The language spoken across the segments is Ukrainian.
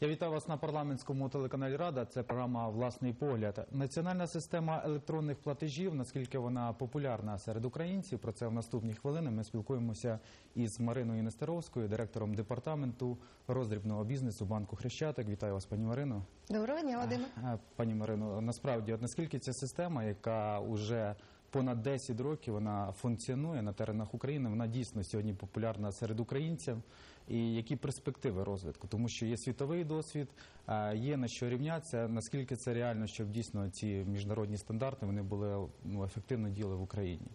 Я вітаю вас на парламентському телеканалі Рада. Це програма Власний погляд. Національна система електронних платежів. Наскільки вона популярна серед українців? Про це в наступні хвилини. Ми спілкуємося із Мариною Нестеровською, директором департаменту роздрібного бізнесу банку Хрещатик. Вітаю вас, пані Марино. Доброго дня, Вадиме. Е, Пані Марино, насправді, от наскільки ця система, яка вже понад 10 років вона функціонує на теренах України, вона дійсно сьогодні популярна серед українців. І які перспективи розвитку? Тому що є світовий досвід, е, є на що рівнятися. Наскільки це реально, щоб дійсно ці міжнародні стандарти вони були ну, ефективно діяли в Україні?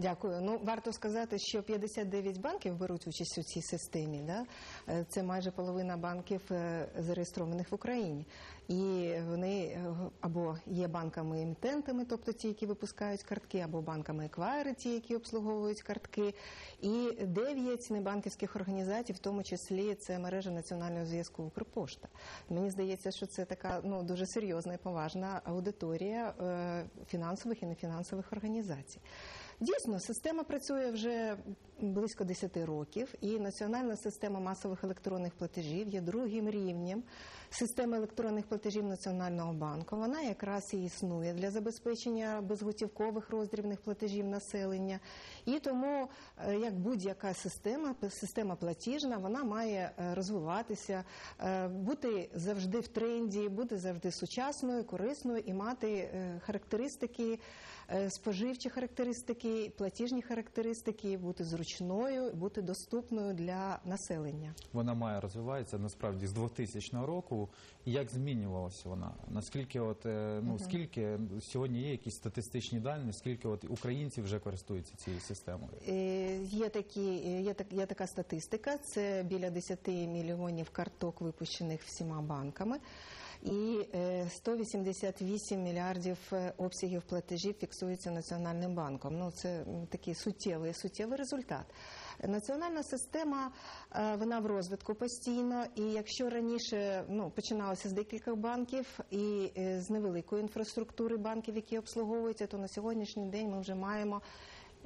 Дякую. Ну варто сказати, що 59 банків беруть участь у цій системі. Да? Е, Це майже половина банків е, зареєстрованих в Україні. І вони е, або є банками-емітентами, тобто ті, які випускають картки, або банками еквайри, ті, які обслуговують картки. І 9 небанківських організацій, в тому числі це мережа національного зв'язку Укрпошта. Мені здається, що це така ну дуже серйозна і поважна аудиторія фінансових і нефінансових організацій. Дійсно, система працює вже близько 10 років, і національна система масових електронних платежів є другим рівнем системи електронних платежів Національного банку. Вона якраз і існує для забезпечення безготівкових роздрібних платежів населення. І тому, е, як будь-яка система, система платіжна, вона має е, розвиватися, е, бути завжди в тренді, бути завжди сучасною, корисною і мати характеристики, споживчі характеристики, платіжні характеристики, бути зручною, бути доступною для населення. Вона має розвиватися насправді з 2000 року. Як змінювалася вона? Наскільки от е, ну скільки сьогодні є якісь статистичні дані, скільки от українців вже користуються цією системою? Е, Є такі, е, є, так, є така статистика. Це біля 10 мільйонів карток, випущених всіма банками, і е, 188 мільярдів е, обсягів платежів фіксується Національним банком. Ну це такий суттєвий, суттєвий результат. Національна система е, вона в розвитку постійно, і якщо раніше ну починалося з декількох банків і е, з невеликої інфраструктури банків, які обслуговуються, то на сьогоднішній день ми вже маємо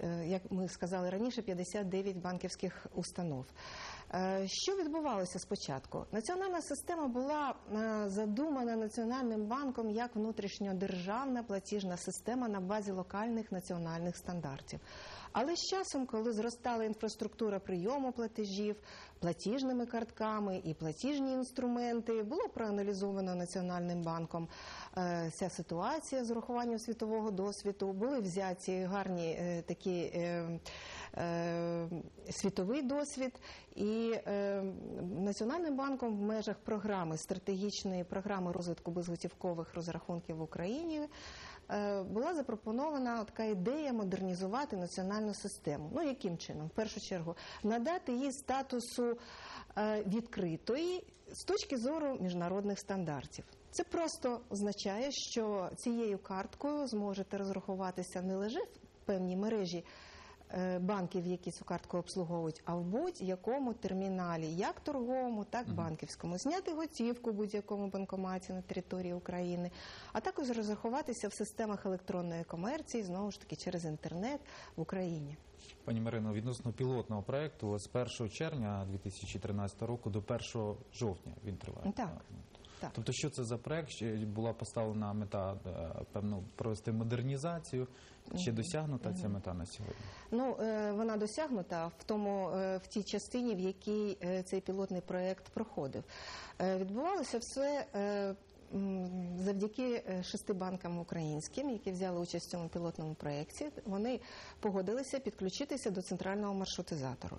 е, як ми сказали раніше, 59 банківських установ. Е, Що відбувалося спочатку? Національна система була е, задумана Національним банком як внутрішньодержавна платіжна система на базі локальних національних стандартів. Але з часом, коли зростала інфраструктура прийому платежів, платіжними картками і платіжні інструменти, було проаналізовано Національним банком е, ця ситуація з урахуванням світового досвіду. Були взяті гарні такі світовий досвід, і е, Національним банком в межах програми стратегічної програми розвитку безготівкових розрахунків в Україні. е, Була запропонована така ідея модернізувати національну систему. Ну яким чином? В першу чергу надати їй статусу е, відкритої з точки зору міжнародних стандартів. Це просто означає, що цією карткою зможете розрахуватися не лише в певній мережі е, банків, які цю картку обслуговують, а в будь-якому терміналі, як торговому, так і банківському, зняти готівку в будь-якому банкоматі на території України, а також розрахуватися в системах електронної комерції знову ж таки через інтернет в Україні. Пані Марино, відносно пілотного проекту з 1 червня 2013 року до 1 жовтня він триває. Так. Так. Тобто, що це за проект? Була поставлена мета е, певно провести модернізацію? Чи досягнута ця мета на сьогодні? Ну, е, вона досягнута в тому е, в тій частині, в якій цей пілотний проект проходив. Відбувалося все. Завдяки е, шести банкам українським, які взяли участь в цьому пілотному проєкті, вони погодилися підключитися до центрального маршрутизатору.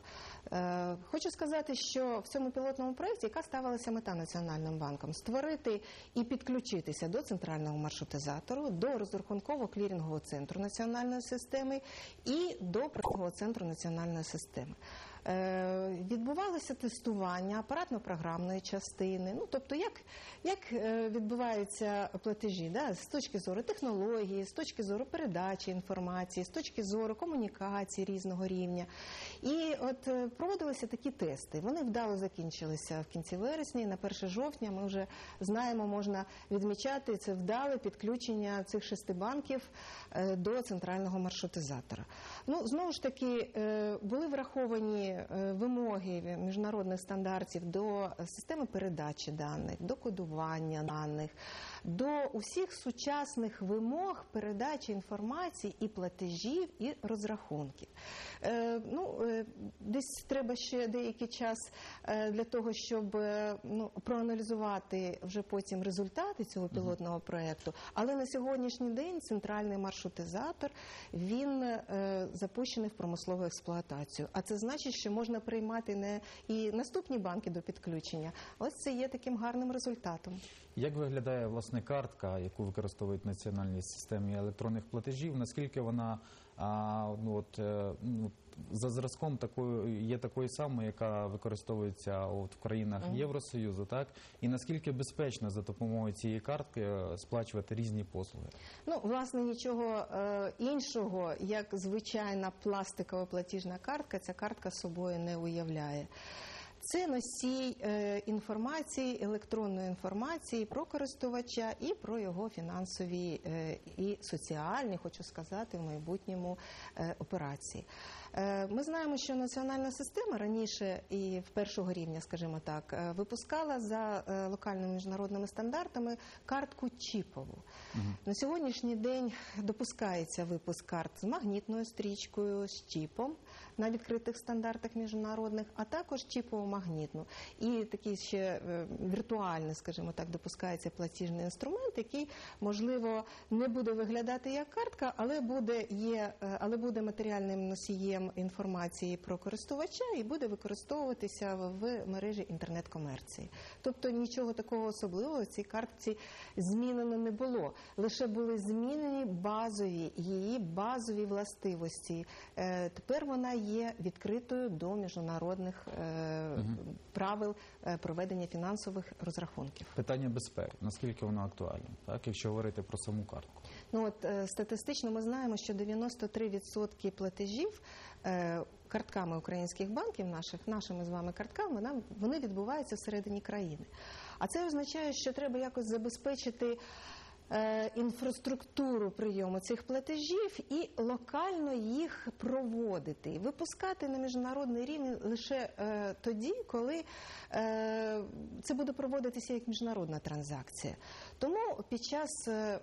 Е, Хочу сказати, що в цьому пілотному проєкті яка ставилася мета Національним банком створити і підключитися до центрального маршрутизатору, до розрахунково-клірингового центру національної системи і до працівного центру національної системи. Е, Відбувалося тестування апаратно-програмної частини. Ну тобто, як, як е, відбуваються платежі, да, з точки зору технології, з точки зору передачі інформації, з точки зору комунікації різного рівня. І от е, проводилися такі тести. Вони вдало закінчилися в кінці вересня. І на 1 жовтня ми вже знаємо, можна відмічати це вдале підключення цих шести банків до центрального маршрутизатора. Ну знову ж таки були враховані е, вимоги міжнародних стандартів до системи передачі даних, до кодування даних, до усіх сучасних вимог передачі інформації і платежів, і розрахунків. Е, Ну, е, десь треба ще деякий час для того, щоб ну, проаналізувати вже потім результати цього пілотного проекту. Але на сьогоднішній день центральний маршрутизатор він запущений в промислову експлуатацію. А це значить, що можна приймати не і наступні банки до підключення. Ось це є таким гарним результатом. Як виглядає власне картка, яку використовують національні системи електронних платежів? Наскільки вона а, ну, от, е, ну, за зразком такою є такою самою, яка використовується от в країнах Євросоюзу, так і наскільки безпечно за допомогою цієї картки е, сплачувати різні послуги? Ну, власне, нічого е, іншого, як звичайна пластикова платіжна картка, ця картка собою не уявляє. Це носій е, інформації, електронної інформації про користувача і про його фінансові і соціальні, хочу сказати, в майбутньому операції. Е, Ми знаємо, що національна система раніше і в першого рівня, скажімо так, е, випускала за е, локальними міжнародними стандартами картку чіпову. На сьогоднішній день допускається випуск карт з магнітною стрічкою, з чіпом на відкритих стандартах міжнародних, а також чіпово-магнітну. І такий ще віртуальний, скажімо так, допускається платіжний інструмент, який можливо не буде виглядати як картка, але буде є, але буде матеріальним носієм інформації про користувача і буде використовуватися в мережі інтернет-комерції. Тобто нічого такого особливого в цій картці змінено не було. Лише були змінені базові її базові властивості. Е, Тепер вона є відкритою до міжнародних е, правил е, проведення фінансових розрахунків. Питання безпеки, наскільки воно актуальне, так якщо говорити про саму картку. Ну от статистично ми знаємо, що 93% платежів картками українських банків, наших нашими з вами картками, нам вони відбуваються всередині країни. А це означає, що треба якось забезпечити. е, Інфраструктуру прийому цих платежів і локально їх проводити, випускати на міжнародний рівень лише е, тоді, коли е, це буде проводитися як міжнародна транзакція. Тому під час е,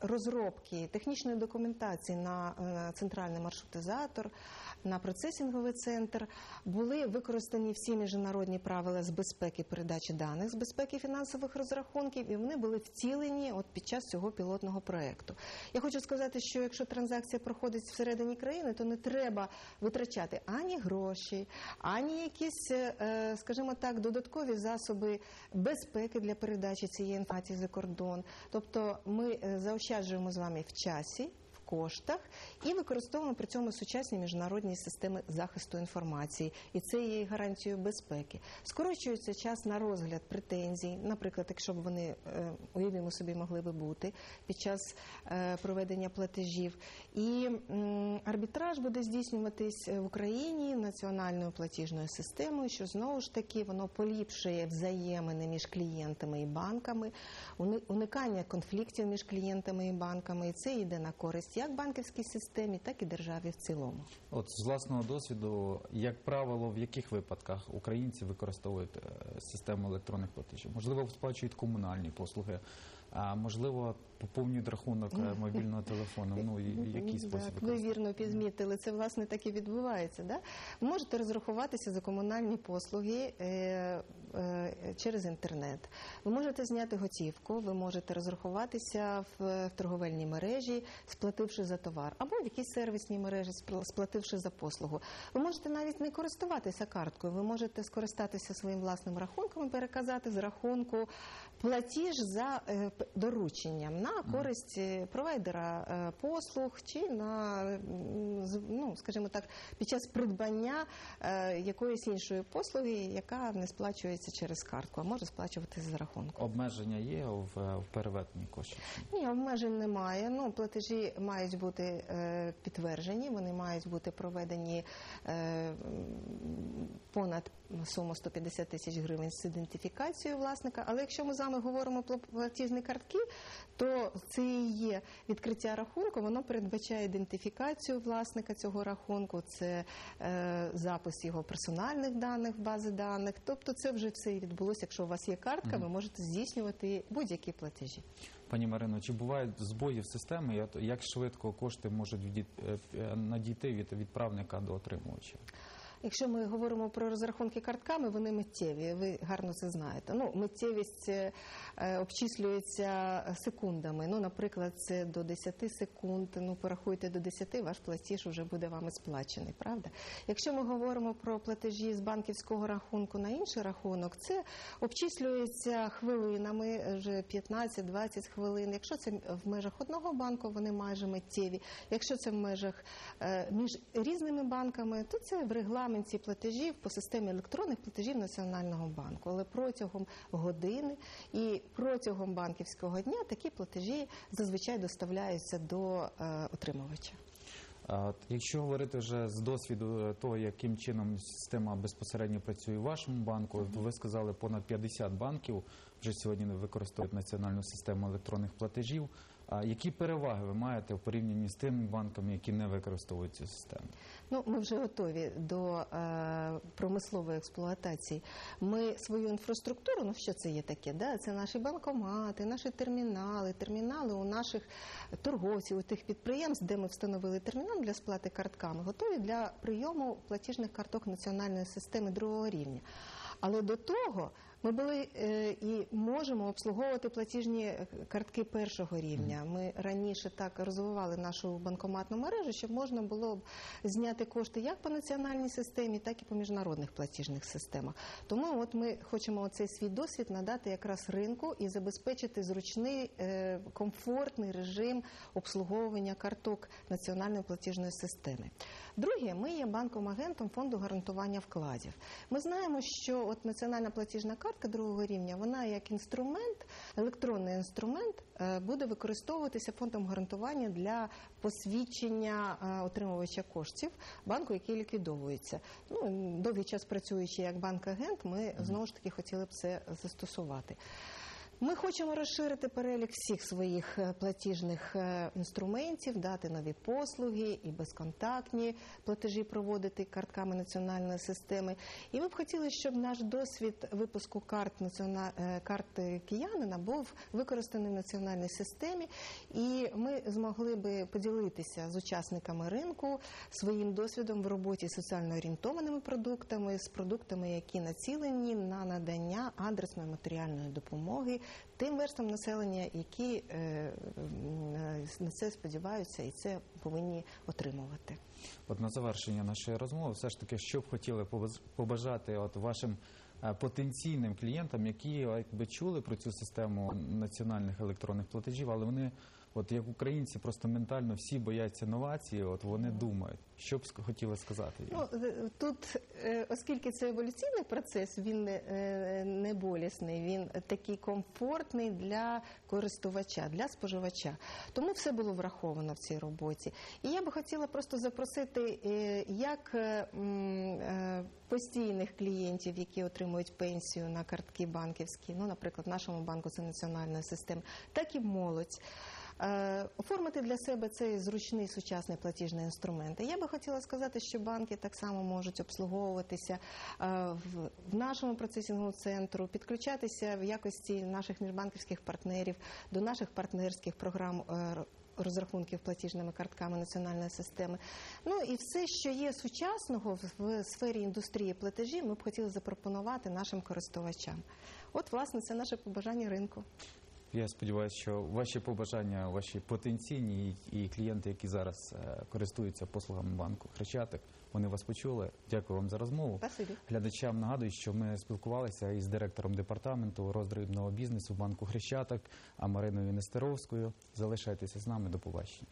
розробки технічної документації на е, центральний маршрутизатор, на процесінговий центр були використані всі міжнародні правила з безпеки передачі даних, з безпеки фінансових розрахунків, і вони були втілені от під час цього пілотного проекту. Я хочу сказати, що якщо транзакція проходить всередині країни, то не треба витрачати ані гроші, ані якісь, е, скажімо так, додаткові засоби безпеки для передачі цієї інформації за кордон. Тобто ми е, заощаджуємо з вами в часі. Коштах і використовуємо при цьому сучасні міжнародні системи захисту інформації, і це є гарантією безпеки. Скорочується час на розгляд претензій, наприклад, якщо б вони е, уявімо собі могли би бути під час е, проведення платежів. І арбітраж буде здійснюватись в Україні національною платіжною системою, що знову ж таки воно поліпшує взаємини між клієнтами і банками, уникання конфліктів між клієнтами і банками, і це йде на користь як банківській системі, так і державі в цілому. От з власного досвіду, як правило, в яких випадках українці використовують е, систему електронних платежів? Можливо, сплачують комунальні послуги, а можливо, поповнюють рахунок е, мобільного телефону. Ну і спосіб Так, ви вірно підмітили. Це власне так і відбувається. Да? Можете розрахуватися за комунальні послуги е, через інтернет. Ви можете зняти готівку, ви можете розрахуватися в, торговельній мережі, сплативши за товар, або в якійсь сервісній мережі, спла- сплативши за послугу. Ви можете навіть не користуватися карткою, ви можете скористатися своїм власним рахунком і переказати з рахунку платіж за е, дорученням на користь е, провайдера е, послуг чи на ну, скажімо так, під час придбання якоїсь іншої послуги, яка не сплачується через картку, а може сплачуватися за рахунку. Обмеження є в, в переведенні коштів? Ні, обмежень немає. Ну, платежі мають бути е, підтверджені, вони мають бути проведені е, понад суму 150 тисяч гривень з ідентифікацією власника. Але якщо ми з вами говоримо про платіжні картки, то це і є відкриття рахунку. Воно передбачає ідентифікацію власника цього рахунку, це е, запис його персональних даних в бази даних. Тобто, це вже все і відбулося. Якщо у вас є картка, ви можете здійснювати будь-які платежі. Пані Марино, чи бувають збої в системі? Як швидко кошти можуть е, е, надійти від відправника до отримувача? Якщо ми говоримо про розрахунки картками, вони миттєві. Ви гарно це знаєте. Ну, миттєвість е, е, обчислюється секундами. Ну, наприклад, це до 10 секунд. Ну, порахуйте до 10, ваш платіж вже буде вами сплачений, правда? Якщо ми говоримо про платежі з банківського рахунку на інший рахунок, це обчислюється хвилинами, вже 15-20 хвилин. Якщо це в межах одного банку, вони майже миттєві. Якщо це в межах е, між різними банками, то це в регламенті платежів по системі електронних платежів Національного банку. Але протягом години і протягом банківського дня такі платежі зазвичай доставляються до е, отримувача. Якщо говорити вже з досвіду е, того, яким чином система безпосередньо працює у вашому банку, то ви сказали, понад 50 банків вже сьогодні використовують національну систему електронних платежів. Які переваги ви маєте в порівнянні з тими банками, які не використовують цю систему? Ну, ми вже готові до е, промислової експлуатації. Ми свою інфраструктуру, ну що це є таке? Да? Це наші банкомати, наші термінали, термінали у наших торговців, у тих підприємств, де ми встановили термінал для сплати картками, готові для прийому платіжних карток національної системи другого рівня. Але до того ми були е, і можемо обслуговувати платіжні е, картки першого рівня. Ми раніше так розвивали нашу банкоматну мережу, щоб можна було б зняти кошти як по національній системі, так і по міжнародних платіжних системах. Тому от ми хочемо цей свій досвід надати якраз ринку і забезпечити зручний, е, комфортний режим обслуговування карток національної платіжної системи. Друге, ми є банком-агентом фонду гарантування вкладів. Ми знаємо, що от національна платіжна картка другого рівня, вона як інструмент, електронний інструмент, е, буде використовуватися фондом гарантування для посвідчення е, отримувача коштів банку, який ліквідовується. Ну довгий час працюючи як банк-агент, ми знову ж таки хотіли б це застосувати. Ми хочемо розширити перелік всіх своїх е, платіжних е, інструментів, дати нові послуги і безконтактні платежі проводити картками національної системи. І ми б хотіли, щоб наш досвід випуску карт е, карти киянина був використаний в національній системі, і ми змогли би поділитися з учасниками ринку своїм досвідом в роботі з соціально орієнтованими продуктами, з продуктами, які націлені на надання адресної матеріальної допомоги тим верстам населення, які е, е, на це сподіваються і це повинні отримувати. От на завершення нашої розмови, все ж таки, що б хотіли побаж- побажати от вашим е, потенційним клієнтам, які якби чули про цю систему національних електронних платежів, але вони, от як українці, просто ментально всі бояться новації. От вони думають, що б хотіли сказати їм? Ну е, тут, е, оскільки це еволюційний процес, він не, е, не болісний, він такий комфортний для користувача, для споживача. Тому все було враховано в цій роботі. І я би хотіла просто запросити як постійних клієнтів, які отримують пенсію на картки банківські, ну, наприклад, в нашому банку це національна система, так і молодь. Е, Оформити для себе цей зручний сучасний платіжний інструмент. І я би хотіла сказати, що банки так само можуть обслуговуватися е, в, нашому процесінговому центру, підключатися в якості наших міжбанківських партнерів до наших партнерських програм. е, Розрахунків платіжними картками національної системи. Ну і все, що є сучасного в- сфері індустрії платежів, ми б хотіли запропонувати нашим користувачам. От, власне, це наше побажання ринку. Я сподіваюся, що ваші побажання, ваші потенційні і клієнти, які зараз е, користуються послугами банку Хрещатик, вони вас почули. Дякую вам за розмову. Спасибі. Глядачам нагадую, що ми спілкувалися із директором департаменту роздрібного бізнесу банку Хрещатик, а Мариною Нестеровською. Залишайтеся з нами. До побачення.